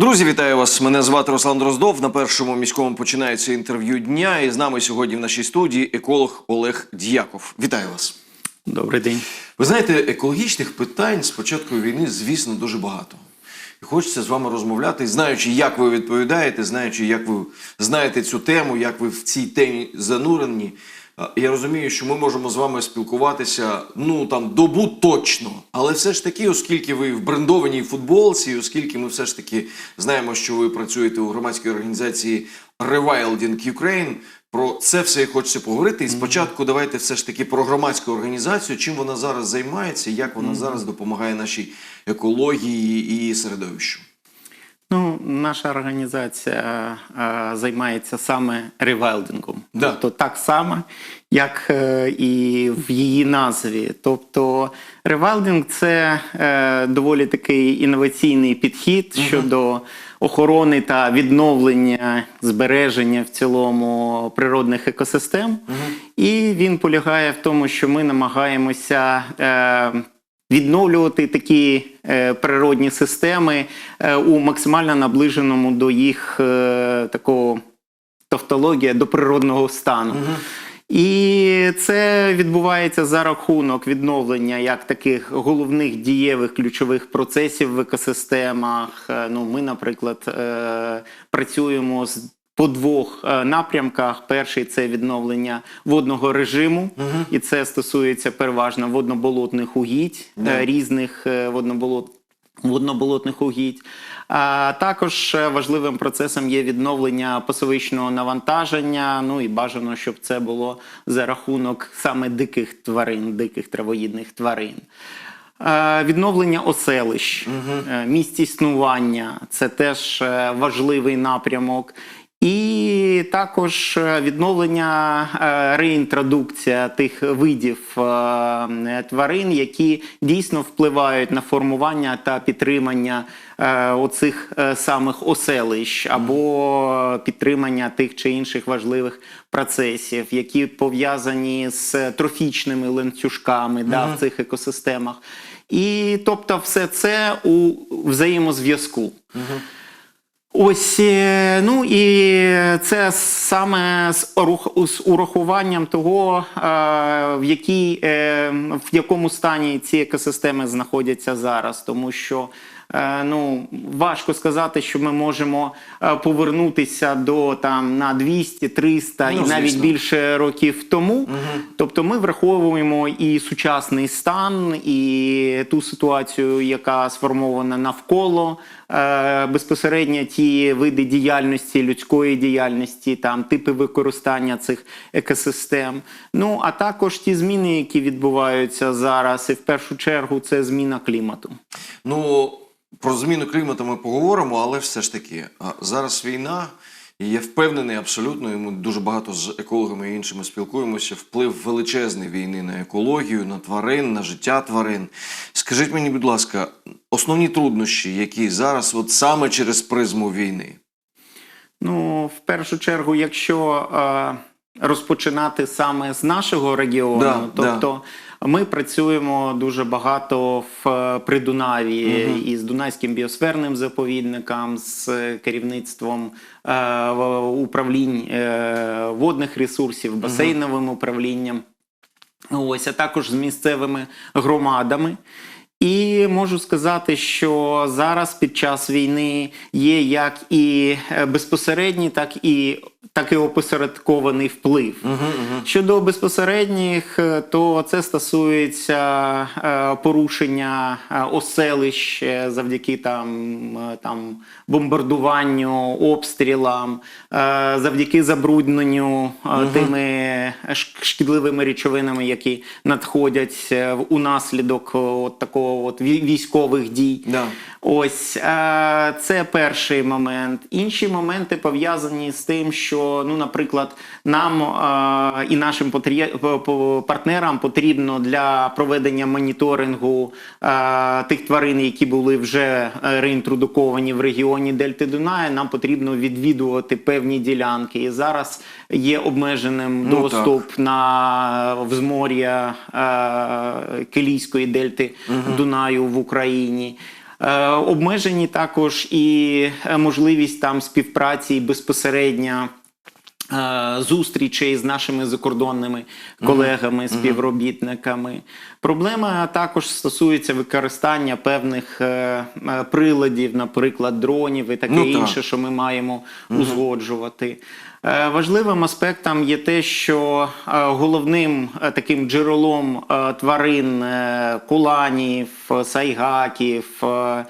Друзі, вітаю вас! Мене звати Руслан Дроздов. На першому міському починається інтерв'ю дня. І з нами сьогодні в нашій студії еколог Олег Дьяков. Вітаю вас! Добрий день. Ви знаєте, екологічних питань з початку війни, звісно, дуже багато. І хочеться з вами розмовляти, знаючи, як ви відповідаєте, знаючи, як ви знаєте цю тему, як ви в цій темі занурені. Я розумію, що ми можемо з вами спілкуватися ну там добу точно, але все ж таки, оскільки ви в брендованій футболці, оскільки ми все ж таки знаємо, що ви працюєте у громадській організації Rewilding Ukraine, про це все і хочеться поговорити. І спочатку давайте все ж таки про громадську організацію, чим вона зараз займається, як вона зараз допомагає нашій екології і середовищу. Ну, наша організація е, займається саме ревайлдингом. Да. Тобто так само, як е, і в її назві. Тобто ревайлдинг це е, доволі такий інноваційний підхід щодо охорони та відновлення збереження в цілому природних екосистем. І він полягає в тому, що ми намагаємося. Е, відновлювати такі е, природні системи е, у максимально наближеному до їх е, такого тавтологія до природного стану. І це відбувається за рахунок відновлення як таких головних дієвих ключових процесів в екосистемах. Ну, ми, наприклад, працюємо з по двох е, напрямках. Перший це відновлення водного режиму, і це стосується переважно водноболотних угідь, е, різних е, водноболот. Водноболотних угідь. А також важливим процесом є відновлення пасовичного навантаження. Ну і бажано, щоб це було за рахунок саме диких тварин, диких травоїдних тварин. Відновлення оселищ, е, місць існування це теж важливий напрямок. І також е, відновлення е, реінтродукція тих видів е, тварин, які дійсно впливають на формування та підтримання оцих самих оселищ або підтримання тих чи інших важливих процесів, які пов'язані з трофічними ланцюжками да, в цих екосистемах. І тобто, все це у взаємозв'язку. Ось е, ну і це саме з урахуванням того, е, в якій е, в якому стані ці екосистеми знаходяться зараз, тому що. Е, Ну, важко сказати, що ми можемо е, повернутися до там на 200, 300 Ну, і навіть звісно. більше років тому. Тобто ми враховуємо і сучасний стан, і ту ситуацію, яка сформована навколо е, безпосередньо ті види діяльності, людської діяльності, там типи використання цих екосистем. Ну а також ті зміни, які відбуваються зараз, і в першу чергу це зміна клімату. Ну, про зміну клімату ми поговоримо, але все ж таки, зараз війна, і я впевнений абсолютно, і ми дуже багато з екологами і іншими спілкуємося. Вплив величезний війни на екологію, на тварин, на життя тварин. Скажіть мені, будь ласка, основні труднощі, які зараз, от саме через призму війни. Ну, в першу чергу, якщо е, розпочинати саме з нашого регіону, Да, тобто ми працюємо дуже багато в е, Придунаві із Дунайським біосферним заповідником, з керівництвом е, управлінь е, водних ресурсів, басейновим управлінням. Ось, а також з місцевими громадами. І можу сказати, що зараз під час війни є як і е, безпосередній, так і так і опосередкований вплив. Щодо безпосередніх, е, то це стосується е, порушення е, оселищ завдяки там, там бомбардуванню, обстрілам, завдяки забрудненню е, тими шкідливими речовинами, які надходять унаслідок от такого от вій- військових дій. Да. Ось це перший момент. Інші моменти пов'язані з тим, що, ну, наприклад, нам е, і нашим партнерам потрібно для проведення моніторингу е, тих тварин, які були вже е, реінтродуковані в регіоні Дельти Дунаю, нам потрібно відвідувати певні ділянки. І зараз є обмеженим Ну, доступ на взмор'я е, Килійської дельти Дунаю в Україні. Е, обмежені також і е, можливість там співпраці безпосередньо. Е, Зустрічей з нашими закордонними колегами, співробітниками. Проблема також стосується використання певних е, е, приладів, наприклад, дронів і таке Ну, так. інше, що ми маємо узгоджувати. Е, Важливим аспектом є те, що е, головним е, таким джерелом е, тварин е, куланів, е, сайгаків, е,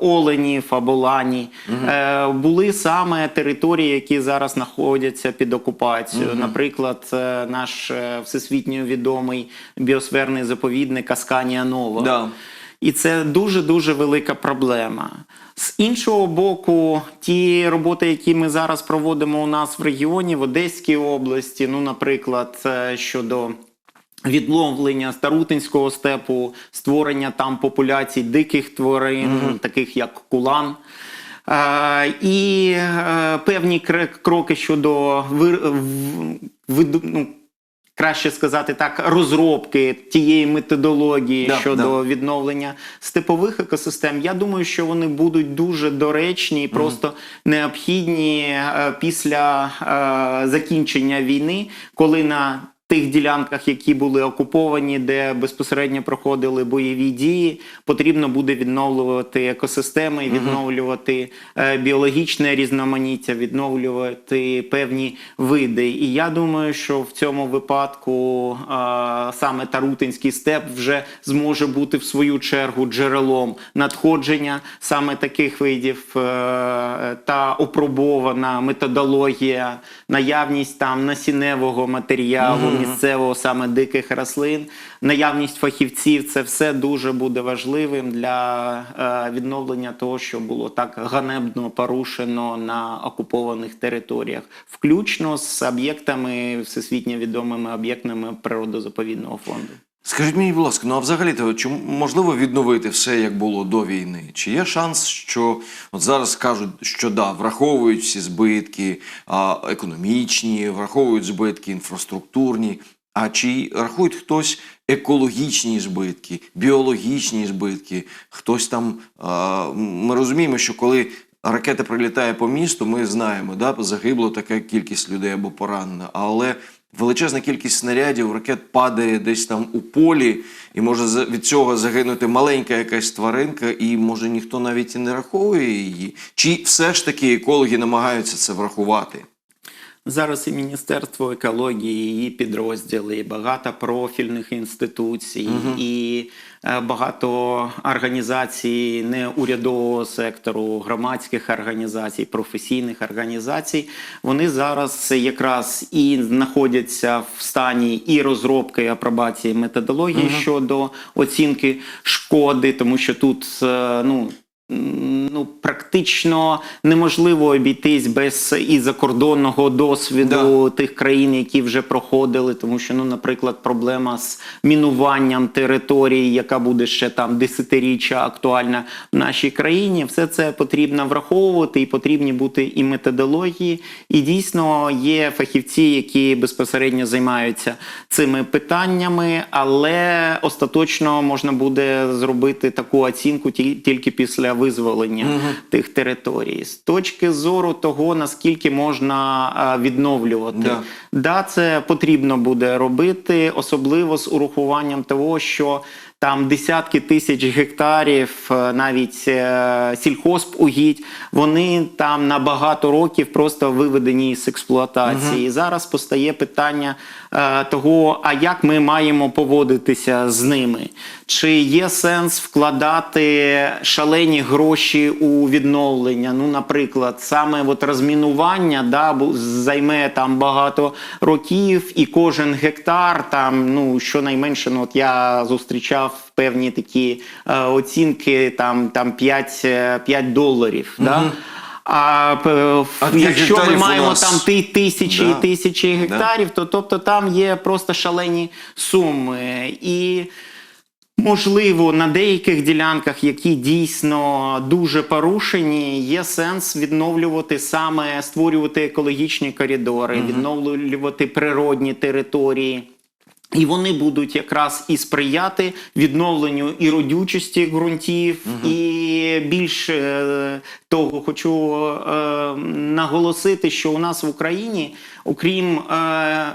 оленів або лані е, були саме території, які зараз знаходяться під окупацією. Наприклад, е, наш е, всесвітньо відомий біосферний заповідник Асканія Нова. Да. І це дуже дуже велика проблема. З іншого боку, ті роботи, які ми зараз проводимо у нас в регіоні, в Одеській області, ну, наприклад, е, щодо відновлення Старутинського степу, створення там популяцій диких тварин, таких як кулан. Е, і е, певні кроки щодо ви, в- ну, краще сказати так, розробки тієї методології Да, щодо да. відновлення степових екосистем. Я думаю, що вони будуть дуже доречні і просто необхідні е, після е, закінчення війни, коли на Тих ділянках, які були окуповані, де безпосередньо проходили бойові дії, потрібно буде відновлювати екосистеми, відновлювати е, біологічне різноманіття, відновлювати певні види. І я думаю, що в цьому випадку е, саме Тарутинський степ вже зможе бути в свою чергу джерелом надходження саме таких видів е, та опробована методологія, наявність там насінневого матеріалу, місцевого саме диких рослин, наявність фахівців це все дуже буде важливим для е, відновлення того, що було так ганебно порушено на окупованих територіях, включно з об'єктами всесвітньо відомими об'єктами природозаповідного фонду. Скажіть мені, будь ласка, ну а взагалі-то чи можливо відновити все, як було до війни? Чи є шанс, що от зараз кажуть, що да, враховують всі збитки а, економічні, враховують збитки інфраструктурні, а чи рахують хтось екологічні збитки, біологічні збитки? Хтось там а, ми розуміємо, що коли ракета прилітає по місту, ми знаємо, да, загибло така кількість людей або поранено, але величезна кількість снарядів, ракет падає десь там у полі, і може від цього загинути маленька якась тваринка, і може ніхто навіть і не раховує її. Чи все ж таки екологи намагаються це врахувати? Зараз і Міністерство екології, і підрозділи, і багато профільних інституцій, і е, багато організацій неурядового сектору, громадських організацій, професійних організацій. Вони зараз якраз і знаходяться в стані і розробки і апробації методології щодо оцінки шкоди, тому що тут е, ну. Ну, практично неможливо обійтись без і закордонного досвіду тих країн, які вже проходили, тому що, ну, наприклад, проблема з мінуванням території, яка буде ще там десятиріччя актуальна в нашій країні, все це потрібно враховувати, і потрібні бути і методології. І дійсно є фахівці, які безпосередньо займаються цими питаннями, але остаточно можна буде зробити таку оцінку ті- тільки після визволення тих територій. З точки зору того, наскільки можна відновлювати. Да. Да, це потрібно буде робити, особливо з урахуванням того, що там десятки тисяч гектарів, е, навіть е, сільхозугідь, вони там на багато років просто виведені з експлуатації. І зараз постає питання е, того, а як ми маємо поводитися з ними? Чи є сенс вкладати шалені гроші у відновлення? Ну, наприклад, саме от розмінування да, займе там багато років, і кожен гектар там, ну щонайменше, ну от я зустрічав певні такі е, оцінки, там, там 5, е, 5 доларів. Да? А, А якщо ми маємо нас- там ти тисячі Да. і тисячі гектарів, то тобто там є просто шалені суми. І Можливо, на деяких ділянках, які дійсно дуже порушені, є сенс відновлювати саме створювати екологічні коридори, відновлювати природні території. І вони будуть якраз і сприяти відновленню і родючості ґрунтів, і більш е, того, хочу е, наголосити, що у нас в Україні, окрім е,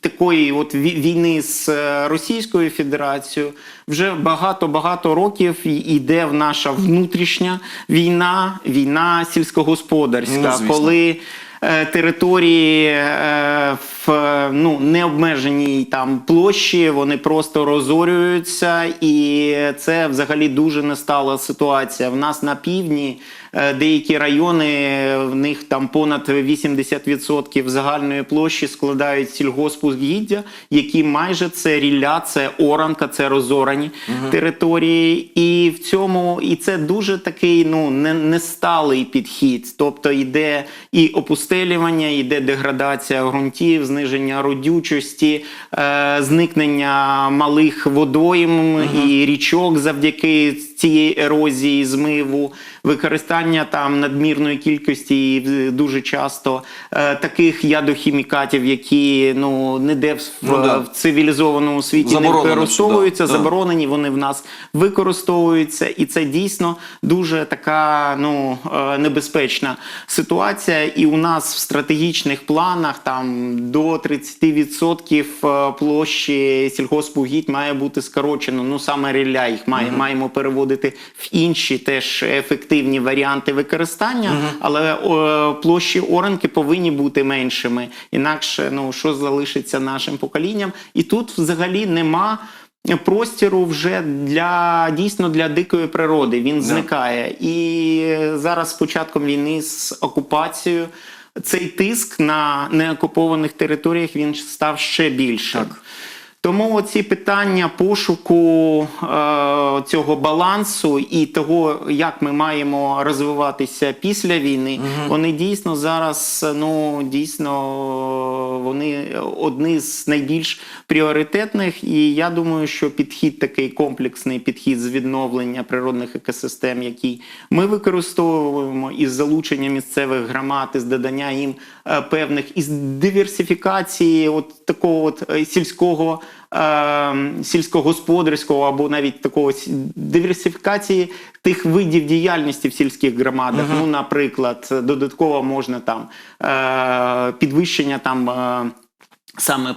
такої от війни з е, Російською Федерацією, вже багато-багато років йде в наша внутрішня війна, війна сільськогосподарська, Ну, коли території е, в е, ну, необмеженій там площі, вони просто розорюються, і це взагалі дуже нестала ситуація. В нас на півдні е, деякі райони, в них там понад 80% загальної площі складають сільгоспугіддя, які майже це рілля, це оранка, це розорані території. І в цьому і це дуже такий ну не, несталий підхід. Тобто йде і опустелювання, йде деградація ґрунтів, зниження родючості, е, зникнення малих водойм і річок завдяки цієї ерозії, змиву, використання там надмірної кількості і дуже часто е, таких ядохімікатів, які ну ніде в, Ну, да. в цивілізованому світі не Заборонено це, використовуються, да, заборонені вони в нас використовуються, і це дійсно дуже така ну е, небезпечна ситуація. І у нас в стратегічних планах там до 30% площі сільгоспугідь має бути скорочено. Ну саме рілля їх має, маємо переводити в інші теж ефективні варіанти використання, але е, площі оранки повинні бути меншими. Інакше ну що залишиться нашим поколінням, і тут взагалі нема. Простіру вже для дійсно для дикої природи він зникає, і зараз з початком війни з окупацією цей тиск на неокупованих територіях він став ще більшим. Так. Тому ці питання пошуку е, цього балансу і того, як ми маємо розвиватися після війни, вони дійсно зараз ну дійсно вони одні з найбільш пріоритетних. І я думаю, що підхід такий комплексний підхід з відновлення природних екосистем, який ми використовуємо із залучення місцевих громад, із додання їм певних із диверсифікації, от такого от е, сільського. е, Сільськогосподарського або навіть такого диверсифікації тих видів діяльності в сільських громадах. Ну, наприклад, додатково можна там е, підвищення там. Саме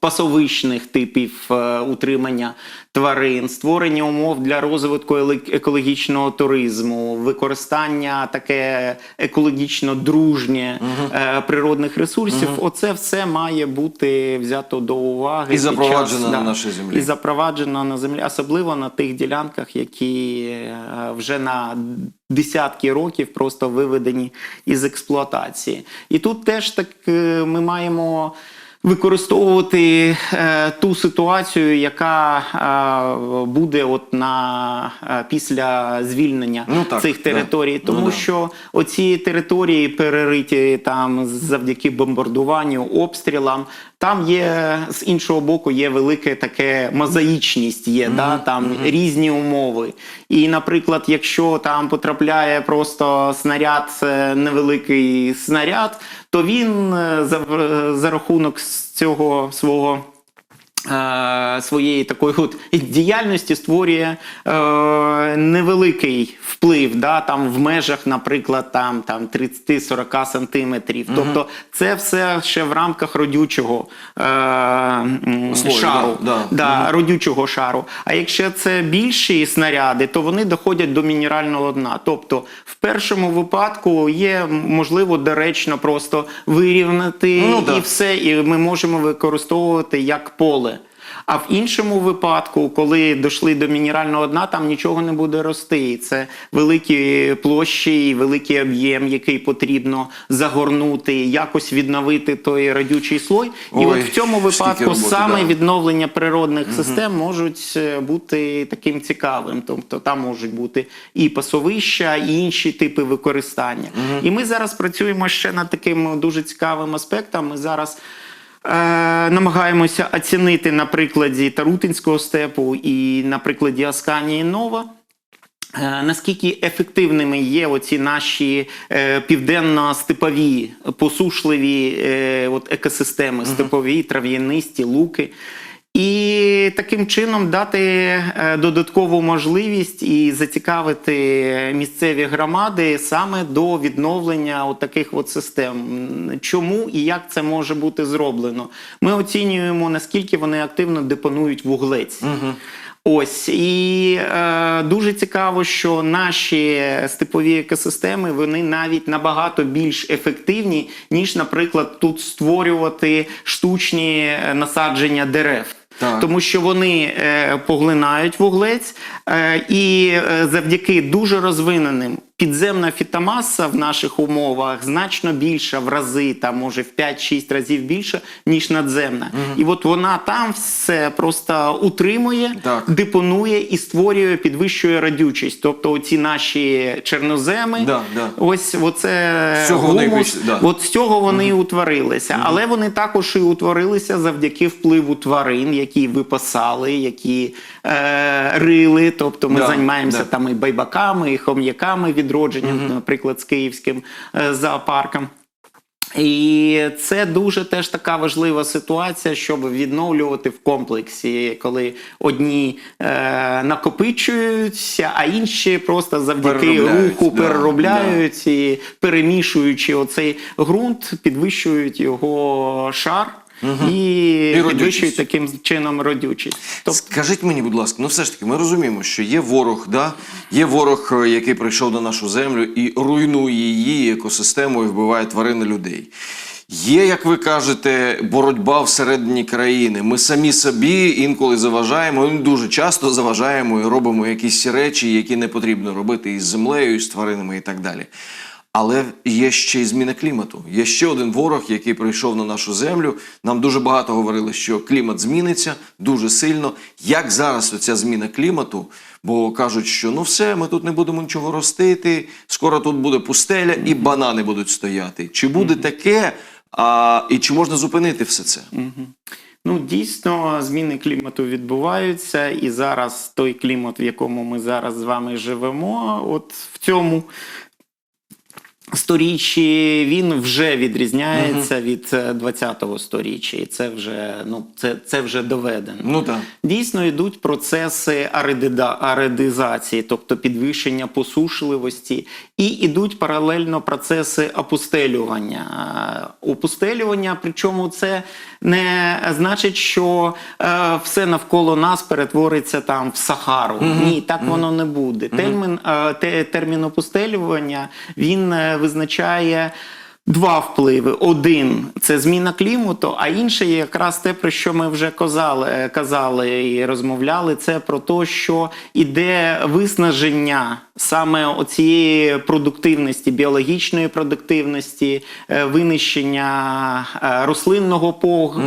пасовищних типів е, утримання тварин, створення умов для розвитку екологічного туризму, використання таке екологічно дружнє е, природних ресурсів. Оце все має бути взято до уваги І запроваджено час, на нашій землі. І запроваджено на землі, особливо на тих ділянках, які е, вже на десятки років просто виведені із експлуатації. І тут теж так ми маємо. Використовувати е, ту ситуацію, яка е, буде от на е, після звільнення Ну, так, цих да. територій, тому Ну, да. що оці території перериті там завдяки бомбардуванню, обстрілам. Там є з іншого боку є велике таке мозаїчність, є да там різні умови. І, наприклад, якщо там потрапляє просто снаряд, е, невеликий снаряд, то він е, за, за рахунок цього свого. Е, Своєї такої от діяльності створює е, невеликий вплив, да, там в межах, наприклад, там, там 30-40 сантиметрів. Тобто це все ще в рамках родючого е, м, шару. да, да. Да, родючого шару. А якщо це більші снаряди, то вони доходять до мінерального дна. Тобто, в першому випадку є можливо доречно просто вирівняти Ну, да. і все, і ми можемо використовувати як поле. А в іншому випадку, коли дійшли до мінерального дна, там нічого не буде рости. І Це великі площі і великий об'єм, який потрібно загорнути, якось відновити той радючий слой. І Ой, от в цьому випадку роботи, саме да. відновлення природних систем можуть е, бути таким цікавим. Тобто там можуть бути і пасовища, і інші типи використання. І ми зараз працюємо ще над таким дуже цікавим аспектом. Ми зараз. Е, намагаємося оцінити на прикладі Тарутинського степу і на прикладі Асканії Нова. Е, Наскільки ефективними є оці наші е, південно-степові посушливі е, от екосистеми, степові, трав'янисті, луки. І таким чином дати е, додаткову можливість і зацікавити місцеві громади саме до відновлення таких от систем. Чому і як це може бути зроблено? Ми оцінюємо наскільки вони активно депонують вуглець. Ось і е, дуже цікаво, що наші степові екосистеми вони навіть набагато більш ефективні, ніж, наприклад, тут створювати штучні е, насадження дерев. Так. Тому що вони е, поглинають вуглець, е, і е, завдяки дуже розвиненим підземна фітомаса в наших умовах значно більша в рази, там може в 5-6 разів більше, ніж надземна. І от вона там все просто утримує, Так. депонує і створює, підвищує радючість. Тобто, оці наші чорноземи, Да, да. ось оце З цього гумус, да. От з цього вони і утворилися. Але вони також і утворилися завдяки впливу тварин, які випасали, які е, рили. Тобто ми Да, займаємося да. там і байбаками, і хом'яками відродженням, наприклад, з київським е, зоопарком. І це дуже теж така важлива ситуація, щоб відновлювати в комплексі, коли одні е, накопичуються, а інші просто завдяки Переробляють, руху да, переробляють і перемішуючи оцей ґрунт, підвищують його шар. І, І підвищують таким чином родючість. Тобто Скажіть мені, будь ласка, ну все ж таки, ми розуміємо, що є ворог, да? є ворог, е, який прийшов на нашу землю і руйнує її екосистему і вбиває тварин і людей. Є, як ви кажете, боротьба всередині країни. Ми самі собі інколи заважаємо, і дуже часто заважаємо і робимо якісь речі, які не потрібно робити із землею, і з тваринами і так далі. Але є ще й зміна клімату. Є ще один ворог, який прийшов на нашу землю. Нам дуже багато говорили, що клімат зміниться дуже сильно. Як зараз оця зміна клімату? Бо кажуть, що ну все, ми тут не будемо нічого ростити, скоро тут буде пустеля і банани будуть стояти. Чи буде таке? А, і чи можна зупинити все це? Ну, дійсно, зміни клімату відбуваються, і зараз той клімат, в якому ми зараз з вами живемо, от в цьому сторіччі він вже відрізняється від е, 20-го сторіччя, і це вже ну це, це вже доведено. Ну так. Дійсно йдуть процеси аредида- аредизації, тобто підвищення посушливості, і йдуть паралельно процеси опустелювання. Е, Опустелювання, причому це не значить, що е, все навколо нас перетвориться там в Сахару. Ні, так воно не буде. Термін, е, термін опустелювання він е, визначає. Два впливи: один це зміна клімату, а інший якраз те, про що ми вже казали, казали і розмовляли. Це про те, що іде виснаження саме оцієї продуктивності, біологічної продуктивності, е, винищення е, рослинного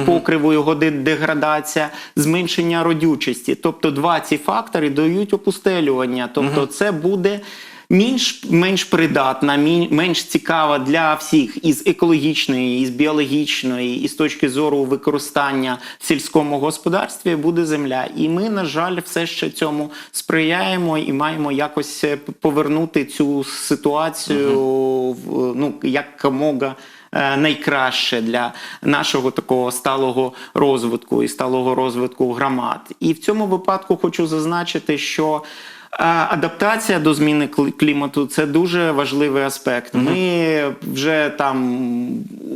покриву, його деградація, зменшення родючості. Тобто, два ці фактори дають опустелювання. Тобто, це буде менш, менш придатна, менш цікава для всіх із екологічної, із біологічної, і з точки зору використання в сільському господарстві буде земля. І ми, на жаль, все ще цьому сприяємо і маємо якось е, повернути цю ситуацію в ну якомога. е, Найкраще для нашого такого сталого розвитку і сталого розвитку громад. І в цьому випадку хочу зазначити, що Адаптація до зміни клімату це дуже важливий аспект. Ми вже там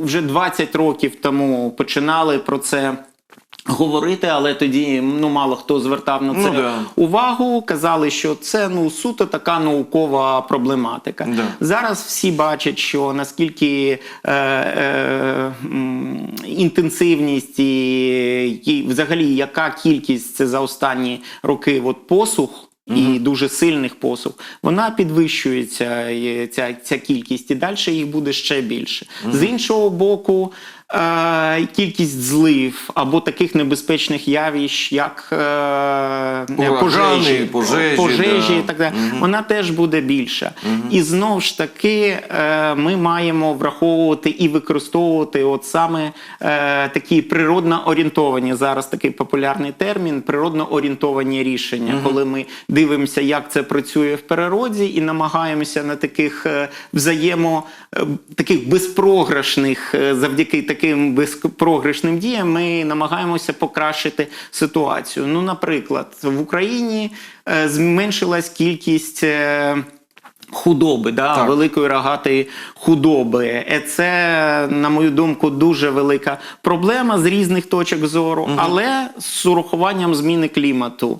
вже 20 років тому починали про це. Говорити, але тоді ну мало хто звертав на це Ну, да. увагу. Казали, що це ну суто така наукова проблематика. Да. Зараз всі бачать, що наскільки е, е, інтенсивність і, і взагалі яка кількість це за останні роки от посух. І дуже сильних послуг вона підвищується ця, ця кількість, і далі їх буде ще більше. З іншого боку, кількість злив або таких небезпечних явищ, як е, Урагани, пожежі, пожежі, пожежі да. і так далі, вона теж буде більша. І знову ж таки е, ми маємо враховувати і використовувати от саме е, такі природно орієнтовані, зараз такий популярний термін, природно орієнтовані рішення, коли ми дивимося, як це працює в природі, і намагаємося на таких взаємо таких безпрограшних, завдяки таким безпрограшним діям ми намагаємося покращити ситуацію. Ну, наприклад, в Україні е, зменшилась кількість. е, Худоби, да, Так. великої рогатої худоби. Е, Це, на мою думку, дуже велика проблема з різних точок зору, але з урахуванням зміни клімату.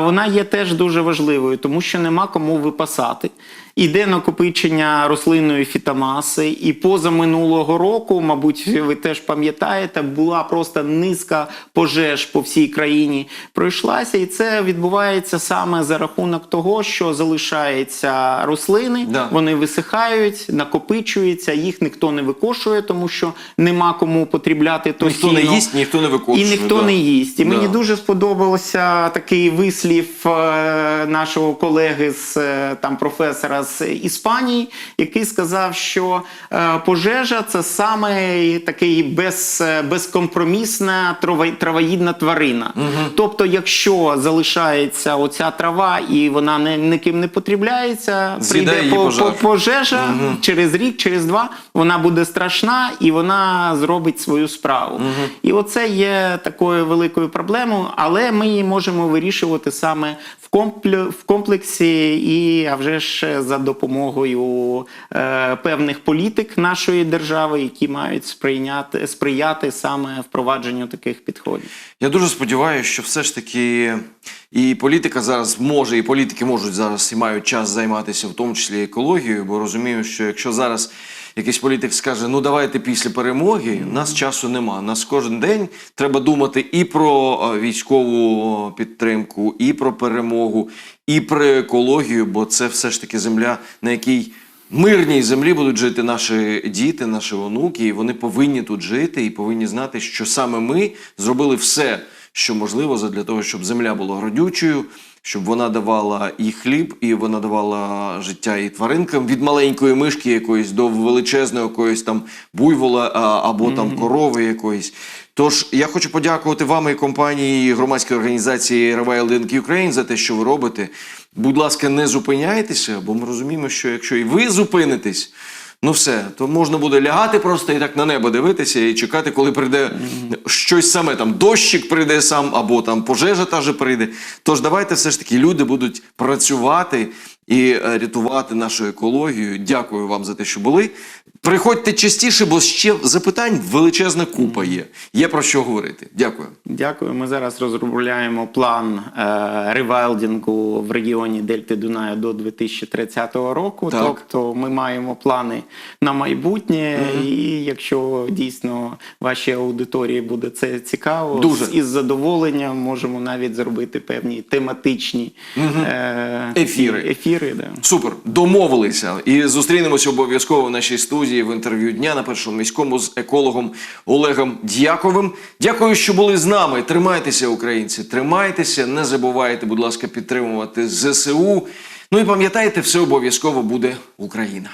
Вона є теж дуже важливою, тому що нема кому випасати. Іде накопичення рослинної фітомаси, і поза минулого року, мабуть, ви теж пам'ятаєте, була просто низка пожеж по всій країні пройшлася, і це відбувається саме за рахунок того, що залишаються рослини, Да. вони висихають, накопичуються, їх ніхто не викошує, тому що нема кому потрібляти то Ніхто не їсть, ніхто не виконує. і ніхто не їсть. І Да. мені дуже сподобався такий вислів е, нашого колеги з е, там професора з Іспанії, який сказав, що е, пожежа це саме такий без, е, безкомпромісна травоїдна тварина. Тобто, якщо залишається оця трава і вона не, ніким не потрібляється, З'їдає прийде по, пожар. по, пожежа через рік, через два вона буде страшна і вона зробить свою справу. І оце є такою великою проблемою, але ми її можемо вирішувати саме в компле- в комплексі, і а вже ж за допомогою е, певних політик нашої держави, які мають сприйняти сприяти саме впровадженню таких підходів. Я дуже сподіваюся, що все ж таки і політика зараз може, і політики можуть зараз і мають час займатися, в тому числі екологією, бо розумію, що якщо зараз якийсь політик скаже, ну давайте після перемоги, нас часу нема. Нас кожен день треба думати і про е, військову підтримку, і про перемогу, і про екологію, бо це все ж таки земля, на якій мирній землі будуть жити наші діти, наші онуки, і вони повинні тут жити і повинні знати, що саме ми зробили все, що можливо, для того, щоб земля була родючою, щоб вона давала і хліб, і вона давала життя і тваринкам від маленької мишки якоїсь до величезної якоїсь там буйвола або там корови якоїсь. Тож я хочу подякувати вам і компанії і громадської організації Rewilding Ukraine за те, що ви робите. Будь ласка, не зупиняйтеся, бо ми розуміємо, що якщо і ви зупинитесь, ну все, то можна буде лягати просто і так на небо дивитися і чекати, коли прийде щось саме там, дощик прийде сам, або там пожежа та же прийде. Тож давайте все ж таки люди будуть працювати і е, рятувати нашу екологію. Дякую вам за те, що були. Приходьте частіше, бо ще запитань величезна купа є. Є про що говорити. Дякую. Дякую. Ми зараз розробляємо план е, ревайлдингу в регіоні Дельти Дунаю до 2030 року. Так. Тобто ми маємо плани на майбутнє, і якщо дійсно вашій аудиторії буде це цікаво, Дуже. із задоволенням можемо навіть зробити певні тематичні е, Ефіри. Ефіри да. Супер, домовилися. І зустрінемося обов'язково в нашій студії в інтерв'ю дня на першому міському з екологом Олегом Дяковим. Дякую, що були з нами. Тримайтеся, українці, тримайтеся, не забувайте, будь ласка, підтримувати ЗСУ. Ну і пам'ятайте, все обов'язково буде Україна.